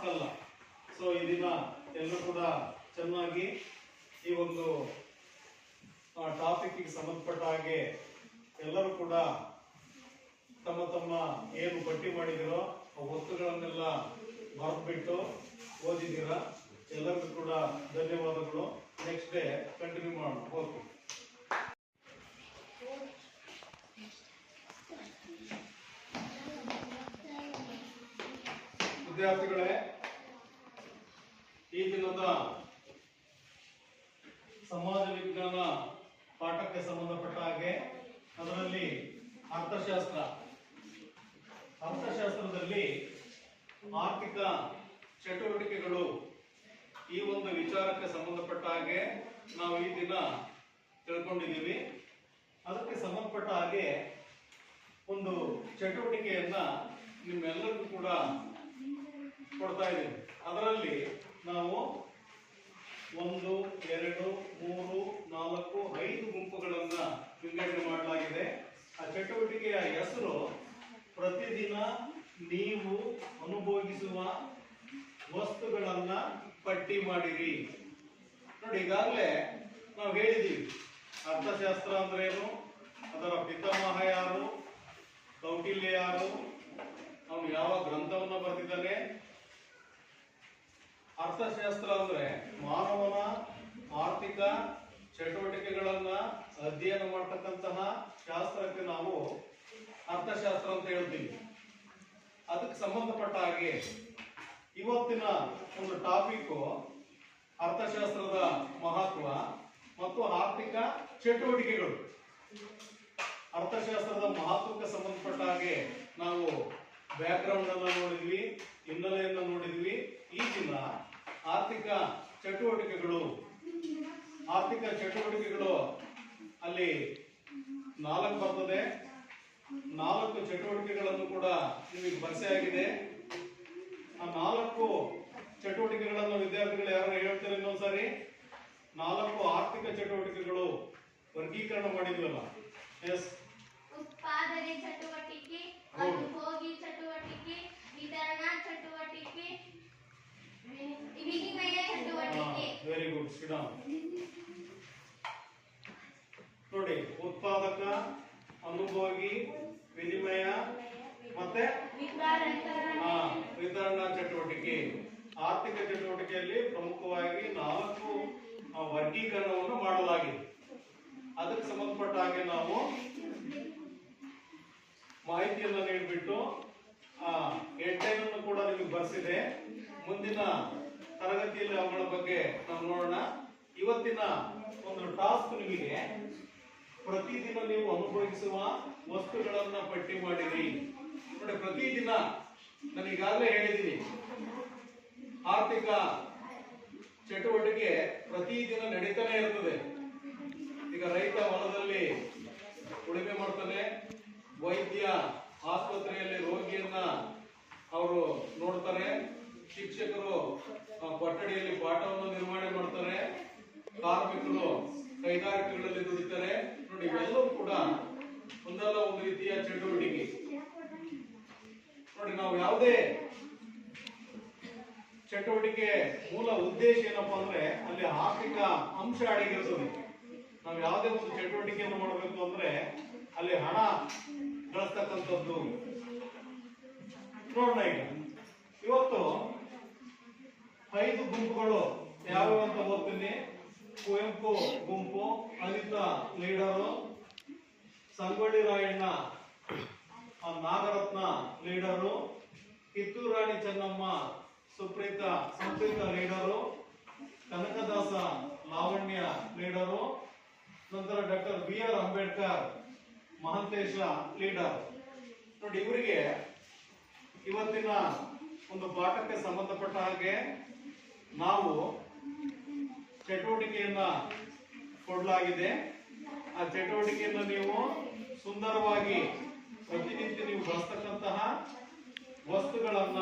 Task ಅಲ್ಲ so ಈ ದಿನ ಎಲ್ಲರೂ ಕೂಡ ಚೆನ್ನಾಗಿ ಈ ಒಂದು ಟಾಪಿಕ್ಗೆ ಸಂಬಂಧಪಟ್ಟ ಹಾಗೆ ಎಲ್ಲರೂ ಕೂಡ ತಮ್ಮ ತಮ್ಮ ಏನು ಪಟ್ಟಿ ಮಾಡಿದಿರೋ ಆ ವಸ್ತುಗಳನ್ನೆಲ್ಲ ಬರೆದ್ಬಿಟ್ಟು ಓದಿದ್ದೀರಾ? ಎಲ್ಲರಿಗೂ ಕೂಡ ಧನ್ಯವಾದಗಳು. ನೆಕ್ಸ್ಟ್ ಡೇ ಕಂಟಿನ್ಯೂ ಮಾಡೋಣ. ಓಕೆ ವಿದ್ಯಾರ್ಥಿಗಳೇ, ಈ ದಿನದ ಸಮಾಜ ವಿಜ್ಞಾನ ಪಾಠಕ್ಕೆ ಸಂಬಂಧಪಟ್ಟ ಹಾಗೆ ಅದರಲ್ಲಿ ಅರ್ಥಶಾಸ್ತ್ರ. ಅರ್ಥಶಾಸ್ತ್ರದಲ್ಲಿ ಆರ್ಥಿಕ ಚಟುವಟಿಕೆಗಳು ಈ ಒಂದು ವಿಚಾರಕ್ಕೆ ಸಂಬಂಧಪಟ್ಟ ಹಾಗೆ ನಾವು ಈ ದಿನ ತಿಳ್ಕೊಂಡಿದ್ದೀವಿ. ಅದಕ್ಕೆ ಸಂಬಂಧಪಟ್ಟ ಹಾಗೆ ಒಂದು ಚಟುವಟಿಕೆಯನ್ನ ನಿಮ್ಮೆಲ್ಲರಿಗೂ ಕೂಡ ಕೊಡ್ತಾ ಇದ್ದೀನಿ. ಅದರಲ್ಲಿ ನಾವು ಒಂದು, ಎರಡು, ಮೂರು, ನಾಲ್ಕು, ಐದು ಗುಂಪುಗಳನ್ನ ವಿಂಗಡಣೆ ಮಾಡಲಾಗಿದೆ. ಆ ಚಟುವಟಿಕೆಯ ಹೆಸರು, ಪ್ರತಿದಿನ ನೀವು ಅನುಭವಿಸುವ ವಸ್ತುಗಳನ್ನ ಪಟ್ಟಿ ಮಾಡಿರಿ. ನೋಡಿ, ಈಗಾಗಲೇ ನಾವು ಹೇಳಿದ್ದೀವಿ ಅರ್ಥಶಾಸ್ತ್ರ ಅಂದ್ರೆ ಏನು? ಅದರ ಪಿತಾಮಹ ಯಾರು? ಕೌಟಿಲ್ಯ ಯಾರು? ಅವನು ಯಾವ ಗ್ರಂಥವನ್ನು ಬರೆದಿದ್ದಾನೆ? ಅರ್ಥಶಾಸ್ತ್ರ ಅಂದ್ರೆ ಮಾನವನ ಆರ್ಥಿಕ ಚಟುವಟಿಕೆಗಳನ್ನ ಅಧ್ಯಯನ ಮಾಡ್ತಕ್ಕಂತಹ ಶಾಸ್ತ್ರಕ್ಕೆ ನಾವು ಅರ್ಥಶಾಸ್ತ್ರ ಅಂತ ಹೇಳ್ತೀವಿ. ಅದಕ್ಕೆ ಸಂಬಂಧಪಟ್ಟ ಹಾಗೆ ಇವತ್ತಿನ ಒಂದು ಟಾಪಿಕ್ ಅರ್ಥಶಾಸ್ತ್ರದ ಮಹತ್ವ ಮತ್ತು ಆರ್ಥಿಕ ಚಟುವಟಿಕೆಗಳು. ಅರ್ಥಶಾಸ್ತ್ರದ ಮಹತ್ವಕ್ಕೆ ಸಂಬಂಧಪಟ್ಟ ಹಾಗೆ ನಾವು ಬ್ಯಾಕ್ಗ್ರೌಂಡ್ ಅನ್ನ ನೋಡಿದ್ವಿ, ಹಿನ್ನೆಲೆಯನ್ನ ನೋಡಿದ್ವಿ. ಈ ದಿನ ಆರ್ಥಿಕ ಚಟುವಟಿಕೆಗಳು ಆರ್ಥಿಕ ಚಟುವಟಿಕೆಗಳು ಅಲ್ಲಿ ನಾಲ್ಕು ಬರ್ತದೆ. ನಾಲ್ಕು ಚಟುವಟಿಕೆಗಳನ್ನು ಕೂಡ ನಿಮಗೆ ಪರಿಚಯ ಆಗಿದೆ. ಆ ನಾಲ್ಕು ಚಟುವಟಿಕೆಗಳನ್ನು ವಿದ್ಯಾರ್ಥಿಗಳು ಯಾರು ಹೇಳ್ತಾರೆ ಇನ್ನೊಂದ್ಸಾರಿ? ನಾಲ್ಕು ಆರ್ಥಿಕ ಚಟುವಟಿಕೆಗಳು ವರ್ಗೀಕರಣ ಮಾಡಿದ್ವಲ್ಲ. ಎಸ್ ಉತ್ಪಾದನೆ ಚಟುವಟಿಕೆ ಚಟುವಟಿಕೆ ವಿತರಣಾ ಚಟುವಟಿಕೆ ವೆರಿ ಗುಡ್ ಶ್ರೀರಾಮ್ ನೋಡಿ, ಉತ್ಪಾದಕ, ಅನುಭೋಗಿ, ವಿನಿಮಯ ಮತ್ತೆ ವಿತರಣಾ ಚಟುವಟಿಕೆ. ಆರ್ಥಿಕ ಚಟುವಟಿಕೆಯಲ್ಲಿ ಪ್ರಮುಖವಾಗಿ ನಾಲ್ಕು ವರ್ಗೀಕರಣವನ್ನು ಮಾಡಲಾಗಿದೆ. ಅದಕ್ಕೆ ಸಂಬಂಧಪಟ್ಟ ಹಾಗೆ ನಾವು ಮಾಹಿತಿಯನ್ನು ನೀಡಿಬಿಟ್ಟು ಹೆಡ್ಲೈನ್ ಕೂಡ ನಿಮಗೆ ಬರ್ಸಿದೆ. ಮುಂದಿನ ತರಗತಿಯಲ್ಲಿ ಅವುಗಳ ಬಗ್ಗೆ ನಾವು ನೋಡೋಣ. ಇವತ್ತಿನ ಒಂದು ಟಾಸ್ಕ್ ನಿಮಗೆ ಪ್ರತಿದಿನ ನೀವು ಅನುಭವಿಸುವ ವಸ್ತುಗಳನ್ನ ಪಟ್ಟಿ ಮಾಡಿರಿ. ನೋಡಿ, ಪ್ರತಿದಿನ ನಾನು ಈಗಾಗಲೇ ಹೇಳಿದ್ದೀನಿ. ಆರ್ಥಿಕ ಚಟುವಟಿಕೆ ಪ್ರತಿದಿನ ನಡೀತಾನೆ ಇರ್ತದೆ. ಈಗ ರೈತ ಹೊಲದಲ್ಲಿ ಉಳುಮೆ ಮಾಡ್ತಾನೆ, ವೈದ್ಯ ಆಸ್ಪತ್ರೆಯಲ್ಲಿ ರೋಗಿಯನ್ನ ಅವರು ನೋಡ್ತಾರೆ, ಶಿಕ್ಷಕರು ಕೊಠಡಿಯಲ್ಲಿ ಪಾಠವನ್ನು ನಿರ್ವಹಣೆ ಮಾಡ್ತಾರೆ, ಕಾರ್ಮಿಕರು ಕೈಗಾರಿಕೆಗಳಲ್ಲಿ ದುಡಿತಾರೆ. ನೋಡಿ, ಇವೆಲ್ಲವೂ ಕೂಡ ಒಂದಲ್ಲ ಒಂದು ರೀತಿಯ ಚಟುವಟಿಕೆ. ನೋಡಿ, ನಾವು ಯಾವುದೇ ಚಟುವಟಿಕೆ ಮೂಲ ಉದ್ದೇಶ ಏನಪ್ಪಾ ಅಂದ್ರೆ, ಅಲ್ಲಿ ಆರ್ಥಿಕ ಅಂಶ ಅಡಗಿರ್ತದೆ. ನಾವು ಯಾವುದೇ ಒಂದು ಚಟುವಟಿಕೆಯನ್ನು ಮಾಡಬೇಕು ಅಂದ್ರೆ, ಅಲ್ಲಿ ಹಣ ಗಳಿಸ್ತಕ್ಕಂಥದ್ದು ನೋಡೋಣ ಈಗ. ಇವತ್ತು ಐದು ಗುಂಪುಗಳು ಯಾವ ಅಂತ ಓದ್ತೀನಿ. ಕುವೆಂಪು ಗುಂಪು, Anitha leader, Sangolli Rayanna Nagaratna leader, Kittur Rani Chennamma, Suprita, Samprita leader, Kanakadasa Lavanya leader, ನಂತರ doctor B R Ambedkar Mahantesh leader. ನೋಡಿ, ಇವರಿಗೆ ಇವತ್ತಿನ ಒಂದು ಪಾಠಕ್ಕೆ ಸಂಬಂಧಪಟ್ಟ ಹಾಗೆ ನಾವು ಚಟುವಟಿಕೆಯನ್ನ ಕೊಡಲಾಗಿದೆ. ಆ ಚಟುವಟಿಕೆಯನ್ನು ನೀವು ಸುಂದರವಾಗಿ ಪ್ರತಿನಿತ್ಯ ನೀವು ಬಳಸ್ತಕ್ಕಂತಹ ವಸ್ತುಗಳನ್ನ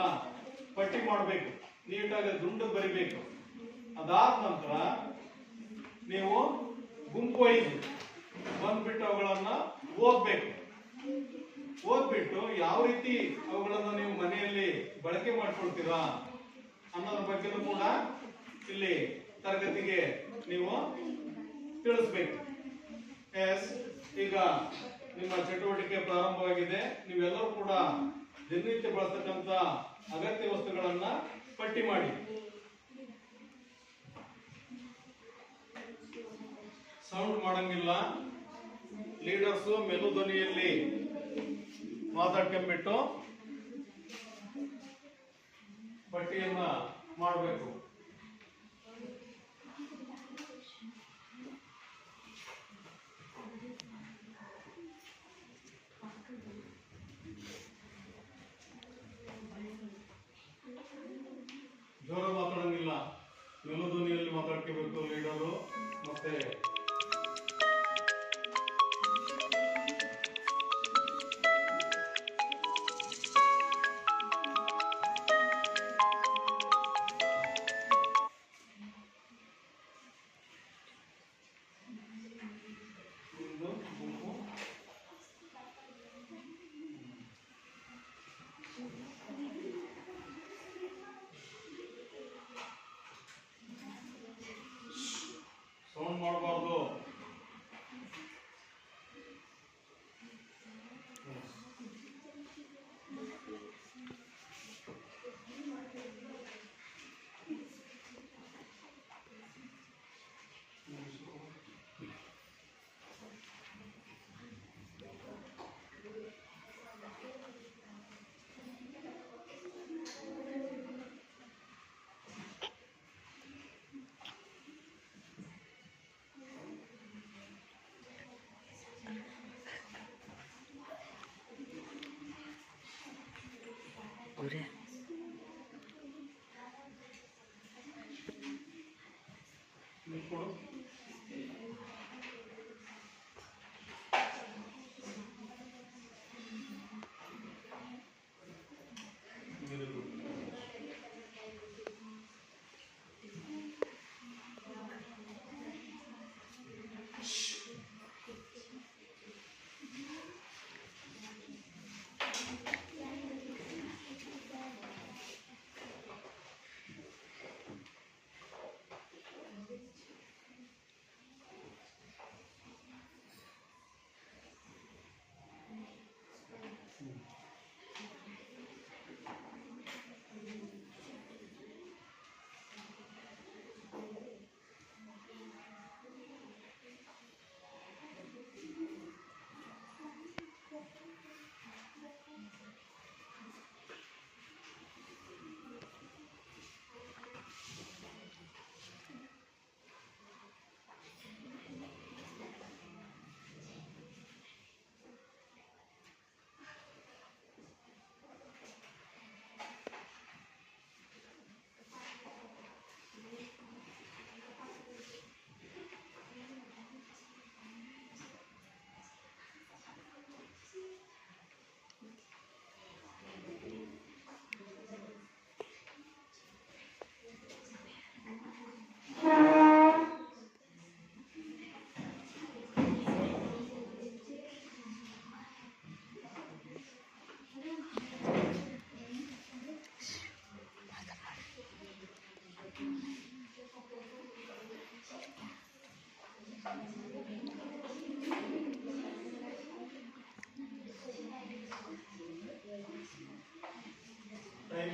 ಪಟ್ಟಿ ಮಾಡಬೇಕು. ನೀಟಾಗಿ ದುಂಡು ಬರಿಬೇಕು. ಅದಾದ ನಂತರ ನೀವು ಗುಂಪು ಬಂದ್ಬಿಟ್ಟು ಅವುಗಳನ್ನ ಓದ್ಬೇಕು. ಓದ್ಬಿಟ್ಟು ಯಾವ ರೀತಿ ಅವುಗಳನ್ನ ನೀವು ಮನೆಯಲ್ಲಿ ಬಳಕೆ ಮಾಡ್ಕೊಳ್ತೀರಾ ಅನ್ನೋದ್ರ ಬಗ್ಗೆ ಕೂಡ ಇಲ್ಲಿ ತರಗತಿಗೆ ನೀವು ತಿಳಿಸ್ಬೇಕು. ಎಸ್, ಈಗ ನಿಮ್ಮ ಚಟುವಟಿಕೆ ಪ್ರಾರಂಭವಾಗಿದೆ. ನೀವೆಲ್ಲರೂ ಕೂಡ ದಿನನಿತ್ಯ ಬಳಸ್ತಕ್ಕಂತ ಅಗತ್ಯ ವಸ್ತುಗಳನ್ನ ಪಟ್ಟಿ ಮಾಡಿ. ಸೌಂಡ್ ಮಾಡಂಗಿಲ್ಲ. ಲೀಡರ್ಸು ಮೆಲು ಧ್ವನಿಯಲ್ಲಿ ಮಾತಾಡ್ಕೊಂಡ್ಬಿಟ್ಟು ಪಟ್ಟಿಯನ್ನ ಮಾಡಬೇಕು. ಜೋರ ಮಾತಾಡಂಗಿಲ್ಲ. ಮೆಲು ಧ್ವನಿಯಲ್ಲಿ ಮಾತಾಡ್ಕೋಬೇಕು ಲೀಡರು ಮತ್ತೆ Ure. ನೀರು ಕೊಡು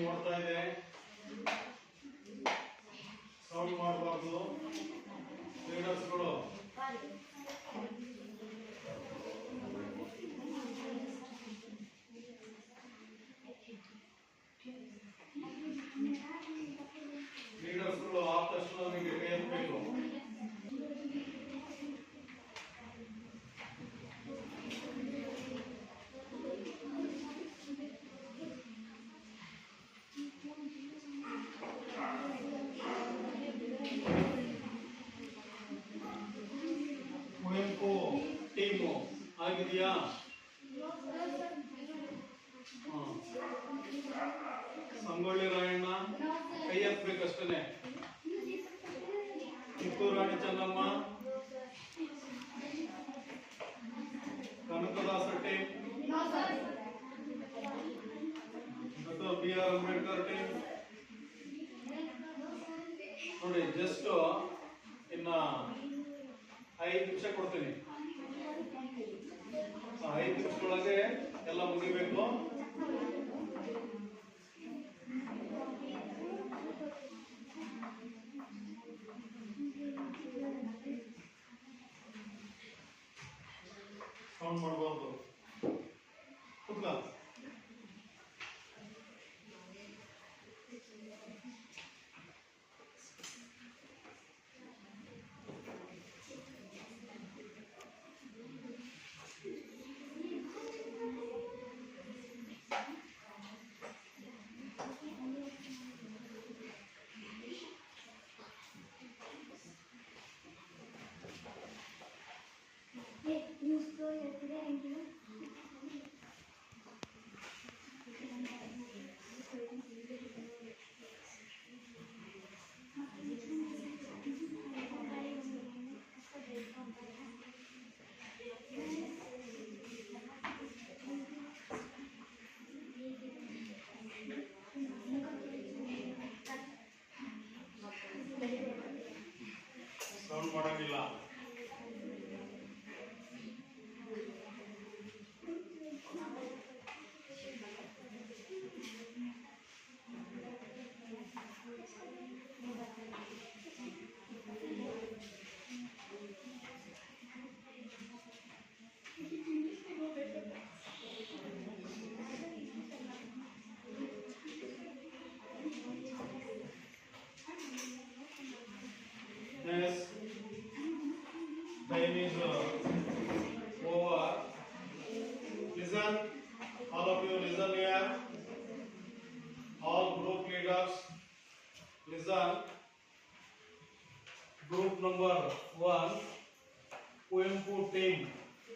ಓಡ್ತಾ ಇದೆ ಆಗಿದೆಯಾ. ಸಂಗೊಳ್ಳಿ ರಾಯಣ್ಣ, ಕೈ ಎತ್ತಬೇಕಷ್ಟೇ ಕಿತ್ತೂರು ರಾಣಿ ಚೆನ್ನಮ್ಮ, ಕನಕದಾಸ ಟೀಮ್, ಮತ್ತು ಬಿ ಆರ್ ಅಂಬೇಡ್ಕರ್ ಟೀಮ್. ನೋಡಿ ಜಸ್ಟ್ ಇನ್ನ ಐದು ನಿಮಿಷ ಕೊಡ್ತೀನಿ. ಐದು ನಿಮಿಷದೊಳಗೆ ಎಲ್ಲ ಮುಗಿಬೇಕು. ಸೌಂಡ್ ಮಾಡಬಾರ್ದು.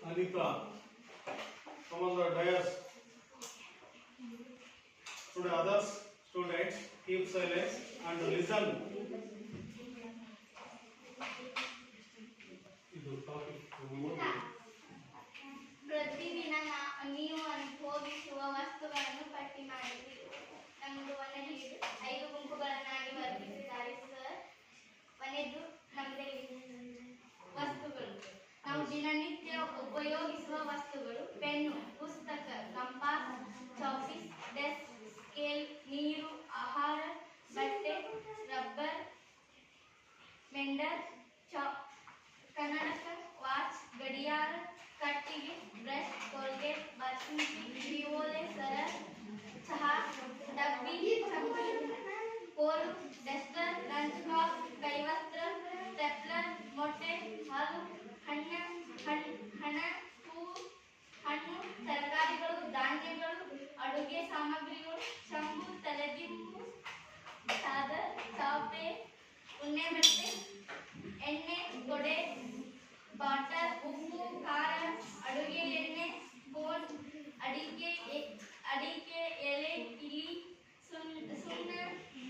Anita. Come on the dais. Today others, students, keep silence and. ಇದು ಟಾಪಿಕ್ ಪ್ರತಿದಿನ ನೀವು ಅನುಭವಿಸುವ ವಸ್ತುಗಳನ್ನು ಪಟ್ಟಿ ಮಾಡಿರಿ ನಮ್ದು ಒಂದನೇ ಐದು ಗುಂಪುಗಳನ್ನಾಗಿ ವರ್ಗಿಸಿದ್ದಾರೆ ಸರ್ ಕೊನೆಯದು ನಮ್ಮದೇ ವಸ್ತುಗಳು ನಾವು ದಿನನಿತ್ಯ ಉಪಯೋಗಿಸುವ ವಸ್ತುಗಳು, ಪೆನ್ನು, ಪುಸ್ತಕ, ಕಂಪಾಸ್, ಚಾಪಿಸ್, ಡೆಸ್ಕ್, ಸ್ಕೇಲ್, ನೀರು, ಆಹಾರ, ಬಟ್ಟೆ, ರಬ್ಬರ್, ಮೆಂಡರ್, ಚಾ, ಕನ್ನಡಕ, ವಾಚ್, ಗಡಿಯಾರ, ಕಟ್ಟಿಗೆ, ಬ್ರಷ್, ಕೋಲ್ಗೇಟ್ ಬಾಸುಮತಿ ಅಡಿಕೆ ಅಡಿಕೆ ಎಲೆ, ಇಲಿ ಸುಣ್ಣ ಸುಣ್ಣ,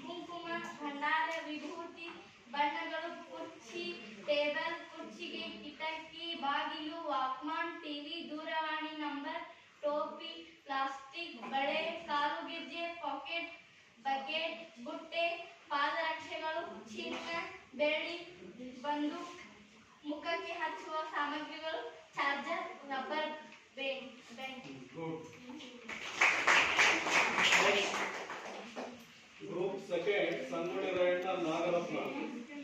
ಕುಂಕುಮ, ಭಂಡಾರ, ವಿಭೂತಿ, ಬಣ್ಣಗಳು, ಕುರ್ಚಿ, ಟೇಬಲ್, ಕುರ್ಚಿಗೆ ಕಿಟಕಿ, ಬಾಗಿಲು, ವಾಕ್ಮಾನ್, ಟಿವಿ, ದೂರವಾಣಿ ನಂಬರ್, ಟೋಪಿ, ಪ್ಲಾಸ್ಟಿಕ್, ಬಳೆ ಕಾಲುಗೆಜ್ಜೆ ಪಾಕೆಟ್, ಬಕೆಟ್, ಬುಟ್ಟೆ, ಪಾದರಕ್ಷೆಗಳು, ಚಿನ್ನ, ಬೆಳ್ಳಿ ಬಂದು ಮುಖಕ್ಕೆ ಹಚ್ಚುವ ಸಾಮಗ್ರಿಗಳು, charger, rubber band band good group second Sangolli Rayanna Nagaratna ಸಮಾಜ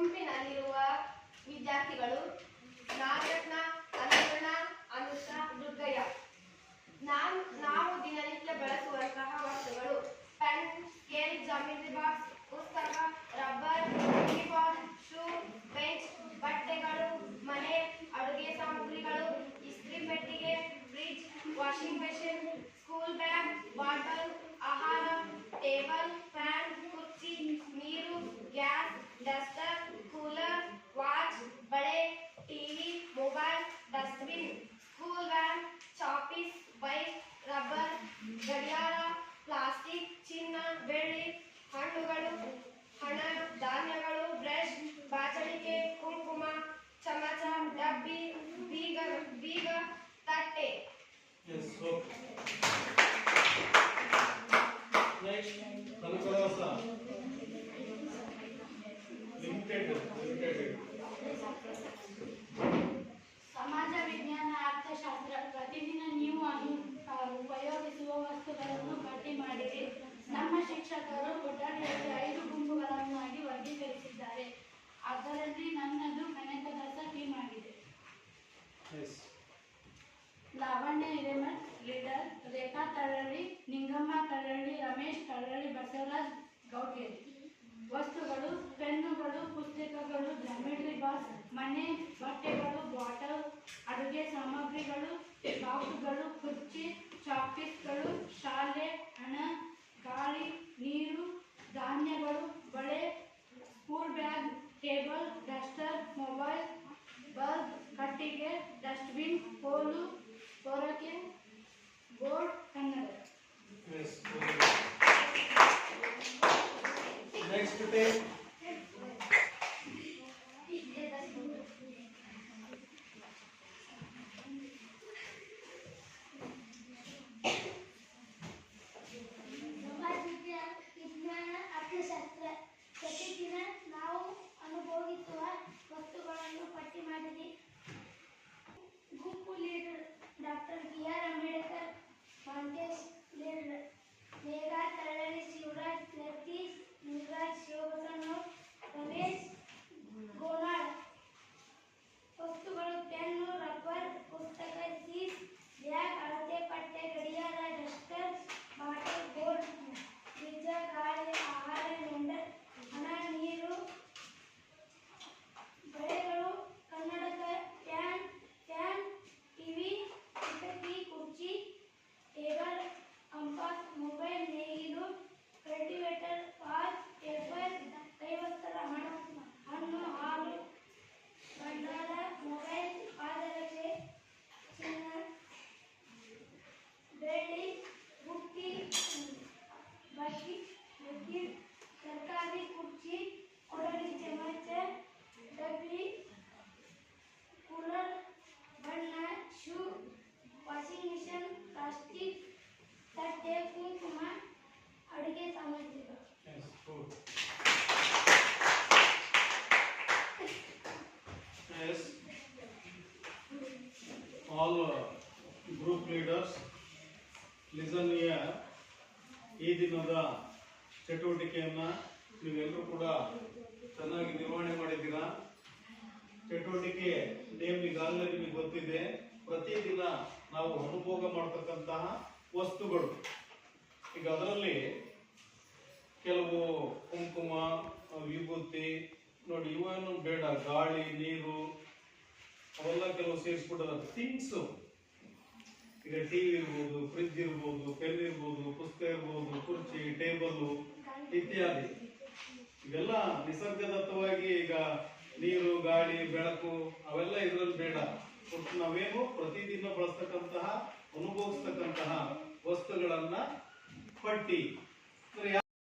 ಗುಂಪಿನಲ್ಲಿರುವ ವಿದ್ಯಾರ್ಥಿಗಳು ನಾಗರತ್ನ ಅನುಗುಣ ಅನುಷಾ, ದುರ್ಗಯ್ಯ. ನಾನ್, ನಾವು ದಿನನಿತ್ಯ ಬಳಸುವಂತಹ ವಸ್ತುಗಳು. ಪೆನ್, ಸ್ಕೇಲ್ ಜಾಮಿಟ್ರಿ ಬಾಕ್ಸ್, ಪುಸ್ತಕ, ರಬ್ಬರ್ ಯೂನಿಫಾರ್ಮ್ ಶೂ, ಬೆಂಚ್, ಬಟ್ಟೆಗಳು, ಮನೆ, ಅಡುಗೆ ಸಾಮಗ್ರಿಗಳು ಇಸ್ತ್ರಿ ಪೆಟ್ಟಿಗೆ, fridge, washing machine, school bag, bottle, ಆಹಾರ, ಟೇಬಲ್, ಫ್ಯಾನ್, ಕುರ್ಚಿ, ನೀರು, ಗ್ಯಾಸ್ ಕೂಲರ್ ವಾಚ್ ಬಳೆ TV mobile dustbin school van chalk piece bike rubber ಗಡಿಯಾರ ಪ್ಲಾಸ್ಟಿಕ್ ಚಿನ್ನ ಬೆಳ್ಳಿ ಹಣ್ಣುಗಳು ಹಣ ಧಾನ್ಯಗಳು ಬ್ರಷ್ ಬಾಚಣಿಕೆ ಕುಂಕುಮ ಚಮಚ ಡಬ್ಬಿ ಬೀಗ ಬೀಗ ತಟ್ಟೆ Yes, okay. Next, Kanakadasa limited limited ಸಮಾಜ ವಿಜ್ಞಾನ ಅರ್ಥಶಾಸ್ತ್ರ ಪ್ರತಿದಿನ ನೀವು ಅನು ಆ, ಉಪಯೋಗಿಸುವ ವಸ್ತುಗಳನ್ನು ಪಟ್ಟಿ ಮಾಡಿರಿ ನಮ್ಮ ಶಿಕ್ಷಕರು ಕೊಠಡಿಯಲ್ಲಿ ಐದು ಗುಂಪುಗಳನ್ನಾಗಿ ವರ್ಗೀಕರಿಸಿದ್ದಾರೆ ಅದರಲ್ಲಿ ನನ್ನದು ಕನಕದಾಸ ಟೀಮ್ ಆಗಿದೆ ಎಸ್ ಲಾವಣ್ಯ ಹಿರೇಮಠ್ ಲೀಡರ್ ರೇಖಾ ತಳಳ್ಳಿ ನಿಂಗಮ್ಮ ತಳಳ್ಳಿ ರಮೇಶ್ ತಳಳ್ಳಿ ಬಸವರಾಜ್ ಗೌಡ್ಗೆರೆ ವಸ್ತುಗಳು, ಪೆನ್ನುಗಳು, ಪುಸ್ತಕಗಳು ಜಾಮಿಟ್ರಿ ಬಾಕ್ಸ್, ಮನೆ, ಬಟ್ಟೆಗಳು, ಬಾಟಲ್, ಅಡುಗೆ ಸಾಮಗ್ರಿಗಳು, ಬಾಕ್ಸ್ಗಳು, ಕುರ್ಚಿ ಚಾಪಿಸ್ಗಳು ಶಾಲೆ, ಹಣ, ಗಾಳಿ, ನೀರು, ಧಾನ್ಯಗಳು, ಬಳೆ, school bag, table, duster, mobile bulb ಕಟ್ಟಿಗೆ, ಡಸ್ಟ್ಬಿನ್, ಕೋಲು, ಪೊರಕೆ, ಬೋರ್ಡ್, ಕನ್ನಡ. ಈಗಾಗಲೇ ನಿಮಗೆ ಗೊತ್ತಿದೆ ಪ್ರತಿದಿನ ನಾವು ಅನುಭೋಗ ಮಾಡ್ತಕ್ಕಂತಹ ವಸ್ತುಗಳು. ಈಗ ಅದರಲ್ಲಿ ಕೆಲವು ಕುಂಕುಮ, ವಿಭೂತಿ, ನೋಡಿ ಇವೇನು ಬೇಡ, ಗಾಳಿ, ನೀರು, ಅವೆಲ್ಲ ಕೆಲವು ಸೇರಿಸ್ಬಿಟ್ಟಲ್ಲ, ಥಿಂಗ್ಸ್. ಈಗ ಟಿವಿ ಇರ್ಬೋದು ಫ್ರಿಜ್ ಇರ್ಬೋದು ಪೆನ್ ಇರ್ಬೋದು, ಪುಸ್ತಕ ಇರ್ಬೋದು, ಕುರ್ಚಿ, ಟೇಬಲ್ ಇತ್ಯಾದಿ. ಇವೆಲ್ಲ ನಿಸರ್ಗದತ್ತವಾಗಿ ಈಗ ನೀರು ಗಾಳಿ ಬೆಳಕು ಅವೆಲ್ಲ ಇದ್ರಲ್ಲಿ ಬೇಡ. ನಾವೇನು ಪ್ರತಿದಿನ ಬಳಸ್ತಕ್ಕಂತಹ ಅನುಭವಿಸ್ತಕ್ಕಂತಹ ವಸ್ತುಗಳನ್ನ ಪಟ್ಟಿ.